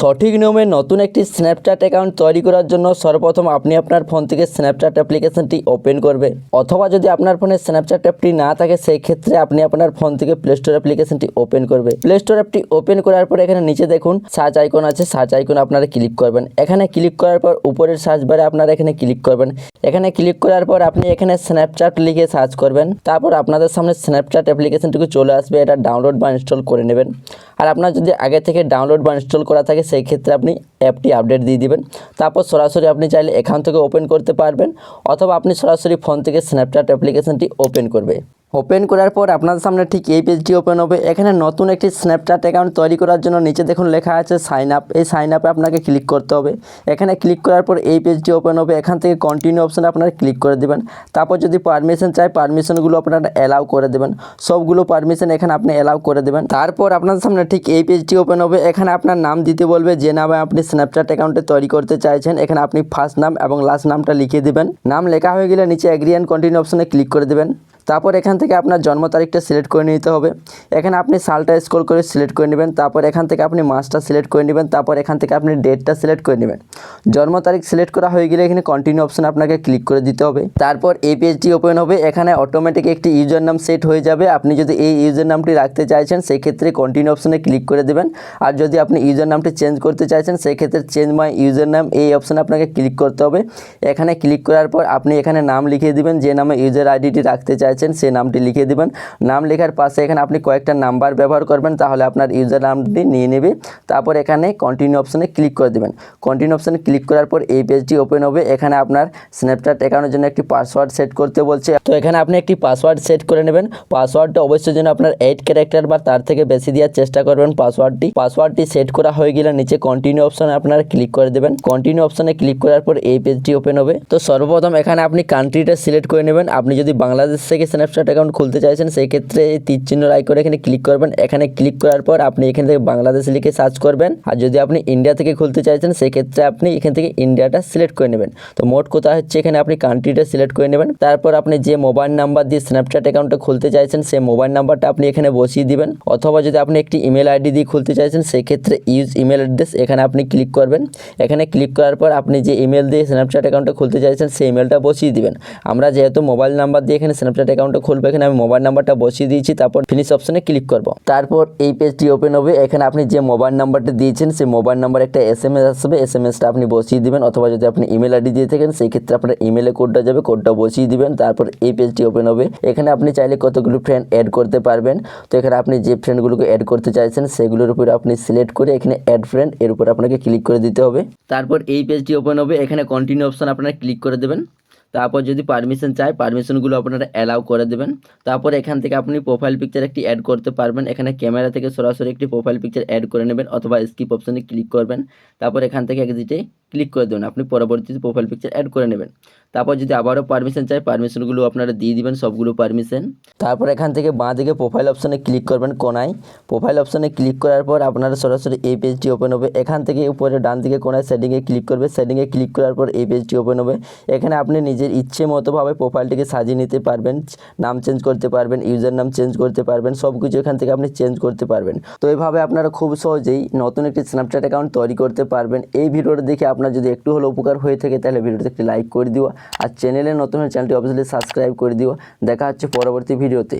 সঠিক নিয়মে নতুন একটি স্ন্যাপচ্যাট অ্যাকাউন্ট তৈরি করার জন্য সর্বপ্রথম আপনি আপনার ফোন থেকে স্ন্যাপচ্যাট অ্যাপ্লিকেশনটি ওপেন করবে। অথবা যদি আপনার ফোনে স্ন্যাপচ্যাট অ্যাপটি না থাকে সেই ক্ষেত্রে আপনি আপনার ফোন থেকে প্লে স্টোর অ্যাপ্লিকেশনটি ওপেন করবে। প্লে স্টোর অ্যাপটি ওপেন করার পর এখানে নিচে দেখুন সার্চ আইকন আছে। সার্চ আইকন আপনারা ক্লিক করবেন। এখানে ক্লিক করার পর উপরের সার্চ বারে আপনারা এখানে ক্লিক করবেন। এখানে ক্লিক করার পর আপনি এখানে স্ন্যাপচ্যাট লিখে সার্চ করবেন। তারপর আপনাদের সামনে স্ন্যাপচ্যাট অ্যাপ্লিকেশনটুকু চলে আসবে। এটা ডাউনলোড বা ইনস্টল করে নেবেন। আর আপনার যদি আগে থেকে ডাউনলোড বা ইনস্টল করা থাকে, সেই ক্ষেত্রে আপনি অ্যাপটি আপডেট দিয়ে দিবেন। তারপর সরাসরি আপনি চাইলে এখান থেকে ওপেন করতে পারবেন, অথবা আপনি সরাসরি ফোন থেকে স্ন্যাপচ্যাট অ্যাপ্লিকেশনটি ওপেন করবে। ওপেন করার পর আপনাদের সামনে ঠিক এই পেজটি ওপেন হবে। এখানে নতুন একটি স্ন্যাপচ্যাট অ্যাকাউন্ট তৈরি করার জন্য নিচে দেখুন লেখা আছে সাইন আপ এই সাইন আপে আপনাকে ক্লিক করতে হবে। এখানে ক্লিক করার পর এই পেজটি ওপেন হবে। এখান থেকে কন্টিনিউ অপশানে আপনারা ক্লিক করে দেবেন। তারপর যদি পারমিশন চাই পারমিশনগুলো আপনারা অ্যালাউ করে দেবেন। সবগুলো পারমিশন এখানে আপনি অ্যালাউ করে দেবেন। তারপর আপনাদের সামনে ঠিক এই পেজটি ওপেন হবে। এখানে আপনার নাম দিতে বলবে যে নামে আপনি স্ন্যাপচ্যাট অ্যাকাউন্টে তৈরি করতে চাইছেন। এখানে আপনি ফার্স্ট নাম এবং লাস্ট নামটা লিখে দেবেন। নাম লেখা হয়ে গেলে নিচে অ্যাগ্রি অ্যান্ড কন্টিনিউ অপশানে ক্লিক করে দেবেন। তারপর এখান থেকে আপনার জন্ম তারিখটা সিলেক্ট করে নিতে হবে। এখানে আপনি সালটা স্ক্রল করে সিলেক্ট করে নেবেন, তারপর এখান থেকে আপনি মাসটা সিলেক্ট করে নেবেন, তারপর এখান থেকে আপনি ডেটটা সিলেক্ট করে নেবেন। জন্ম তারিখ সিলেক্ট করা হয়ে গেলে এখানে কন্টিনিউ অপশন আপনাকে ক্লিক করে দিতে হবে। তারপর এই পেজটি ওপেন হবে, এখানে অটোমেটিক একটি ইউজার নাম সেট হয়ে যাবে। আপনি যদি এই ইউজার নামটি রাখতে চাইছেন সেই ক্ষেত্রে কন্টিনিউ অপশনে ক্লিক করে দেবেন। আর যদি আপনি ইউজার নামটি চেঞ্জ করতে চাইছেন সেই ক্ষেত্রে চেঞ্জ মাই ইউজার নাম এই অপশানে আপনাকে ক্লিক করতে হবে। এখানে ক্লিক করার পর আপনি এখানে নাম লিখে দিবেন, যে নামে ইউজার আইডিটি রাখতে চাইছেন সেই নামটি লিখে দেবেন। নাম লেখার পাশে এখানে আপনি কয়েকটা নাম্বার ব্যবহার করবেন, তাহলে আপনার ইউজার নামটি নিয়ে নেবে। তারপর এখানে কন্টিনিউ অপশানে ক্লিক করে দেবেন। কন্টিনিউ অপশানে ক্লিক করার পর এই পেজটি ওপেন হবে। এখানে আপনার স্ন্যাপচ্যাট অ্যাকাউন্টের জন্য একটি পাসওয়ার্ড সেট করতে বলছে। তো এখানে আপনি একটি পাসওয়ার্ড সেট করে নেবেন। পাসওয়ার্ডটা অবশ্যই যেন আপনার এইট ক্যারেক্টার বা তার থেকে বেশি দেওয়ার চেষ্টা করবেন পাসওয়ার্ডটি পাসওয়ার্ডটি সেট করা হয়ে গেলে নিচে কন্টিনিউ অপশানে আপনারা ক্লিক করে দেবেন। কন্টিনিউ অপশানে ক্লিক করার পর এই পেজটি ওপেন হবে। তো সর্বপ্রথম এখানে আপনি কান্ট্রিটা সিলেক্ট করে নেবেন। আপনি যদি বাংলাদেশ থেকে স্ন্যাপচ্যাট অ্যাকাউন্ট খুলতে চাইছেন সেই ক্ষেত্রে তীর চিহ্ন লাইক করে এখানে ক্লিক করবেন। এখানে ক্লিক করার পর আপনি এখান থেকে বাংলাদেশ লিখে সার্চ করবেন। আর যদি আপনি ইন্ডিয়া থেকে খুলতে চাইছেন সেই ক্ষেত্রে আপনি এখান থেকে ইন্ডিয়াটা সিলেক্ট করে নেবেন। তো মোট কথা হচ্ছে এখানে আপনি কান্ট্রিটা সিলেক্ট করে নেবেন। তারপর আপনি যে মোবাইল নাম্বার দিয়ে স্ন্যাপচ্যাট অ্যাকাউন্টটা খুলতে চাইছেন, সেই মোবাইল নাম্বারটা আপনি এখানে বসিয়ে দিবেন। অথবা যদি আপনি একটি ইমেল আইডি দিয়ে খুলতে চাইছেন সেই ক্ষেত্রে ইউজ ইমেল অ্যাড্রেস এখানে আপনি ক্লিক করবেন। এখানে ক্লিক করার পর আপনি যে ইমেল দিয়ে স্ন্যাপচ্যাট অ্যাকাউন্টটা খুলতে চাইছেন, সেই ইমেলটা বসিয়ে দিবেন। আমরা যেহেতু মোবাইল নাম্বার দিয়ে এখানে স্ন্যাপচ্যাট অ্যাকাউন্টটা খুলবো, এখানে আমি মোবাইল নাম্বারটা বসিয়ে দিয়েছি, তারপর ফিনিশ অপশনে ক্লিক করব। তারপর এই পেজটি ওপেন হবে, এখানে আপনি যে মোবাইল নাম্বারটা দিয়েছেন, সেই মোবাইল নাম্বার একটা এস এম এস আসবে এস এম এসটা আপনি বসিয়ে দিবেন, অথবা যদি আপনি ইমেল আইডি দিয়ে থাকেন, সেই ক্ষেত্রে আপনার ইমেলে কোডটা যাবে কোডটা বসিয়ে দিবেন, তারপর এই পেজটি ওপেন হবে। এখানে আপনি চাইলে কতগুলো ফ্রেন্ড অ্যাড করতে পারবেন। তো এখানে আপনি যে ফ্রেন্ডগুলোকে অ্যাড করতে চাইছেন, সেগুলোর উপরে আপনি সিলেক্ট করে এখানে অ্যাড ফ্রেন্ড এর উপর আপনাকে ক্লিক করে দিতে হবে। তারপর এই পেজটি ওপেন হবে, এখানে কন্টিনিউ অপশন আপনারা ক্লিক করে দেবেন। তারপর যদি পারমিশন চায় পারমিশনগুলো আপনারা অ্যালাউ করে দেবেন। তারপর এখান থেকে আপনি প্রোফাইল পিকচার একটি অ্যাড করতে পারবেন। এখানে ক্যামেরা থেকে সরাসরি একটি প্রোফাইল পিকচার অ্যাড করে নেবেন অথবা স্কিপ অপশনে ক্লিক করবেন। তারপর এখান থেকে এক্সিটে ক্লিক করে দেবেন আপনি পরবর্তীতে প্রোফাইল পিকচার অ্যাড করে নেবেন। তারপর যদি আবারও পারমিশন চাই পারমিশনগুলো আপনারা দিয়ে দিবেন, সবগুলো পারমিশন তারপর এখান থেকে বাঁ দিকে প্রোফাইল অপশানে ক্লিক করবেন কোনায়। প্রোফাইল অপশানে ক্লিক করার পর আপনারা সরাসরি এই পেজটি ওপেন হবে। এখান থেকে উপরে ডান দিকে কোনায় সেটিংয়ে ক্লিক করবে। সেটিংয়ে ক্লিক করার পর এই পেজটি ওপেন হবে। এখানে আপনি নিজের ইচ্ছে মতোভাবে প্রোফাইলটিকে সাজিয়ে নিতে পারবেন, নাম চেঞ্জ করতে পারবেন ইউজার নাম চেঞ্জ করতে পারবেন সব কিছু এখান থেকে আপনি চেঞ্জ করতে পারবেন। তো এইভাবে আপনারা খুব সহজেই নতুন একটি স্ন্যাপচ্যাট অ্যাকাউন্ট তৈরি করতে পারবেন। এই ভিডিওটা দেখে আপনার যদি একটু হলেও উপকার হয়ে থাকে, তাহলে ভিডিওতে একটি লাইক করে দিও। আর চ্যানেলে নতুন চ্যানেলটি অবশ্যই সাবস্ক্রাইব করে দিও। দেখা হচ্ছে পরবর্তী ভিডিওতে।